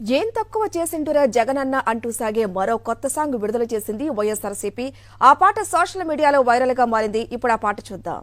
ఏం తక్కువ చేసిండురా జగనన్న అంటూ సాగే మరో కొత్త సాంగ్ విడుదల చేసింది వైఎస్ఆర్సీపీ. ఆ పాట సోషల్ మీడియాలో వైరల్గా మారింది. ఇప్పుడు ఆ పాట చూద్దాం.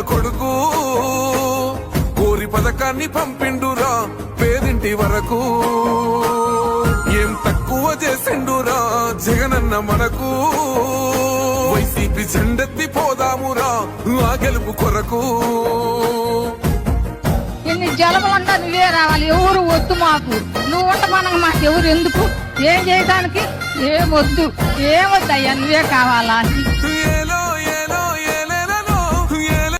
కొడుకు. కోరి పథకాన్ని పంపిండురా పేదింటి వరకు. ఏం తక్కువ చేసిండురా జగనన్న మనకు. వైసీపీ జెండెత్తి పోదామురా ఆ గెలుపు కొరకు. ఎన్ని జలములంతా నువ్వే రావాలి ఎవరు వద్దు మాకు. నువ్వు ఉండమనగా మాకు ఎవరు ఎందుకు? ఏం చేయడానికి ఏం వద్దు ఏం వద్దయ్యా నువ్వే కావాలా?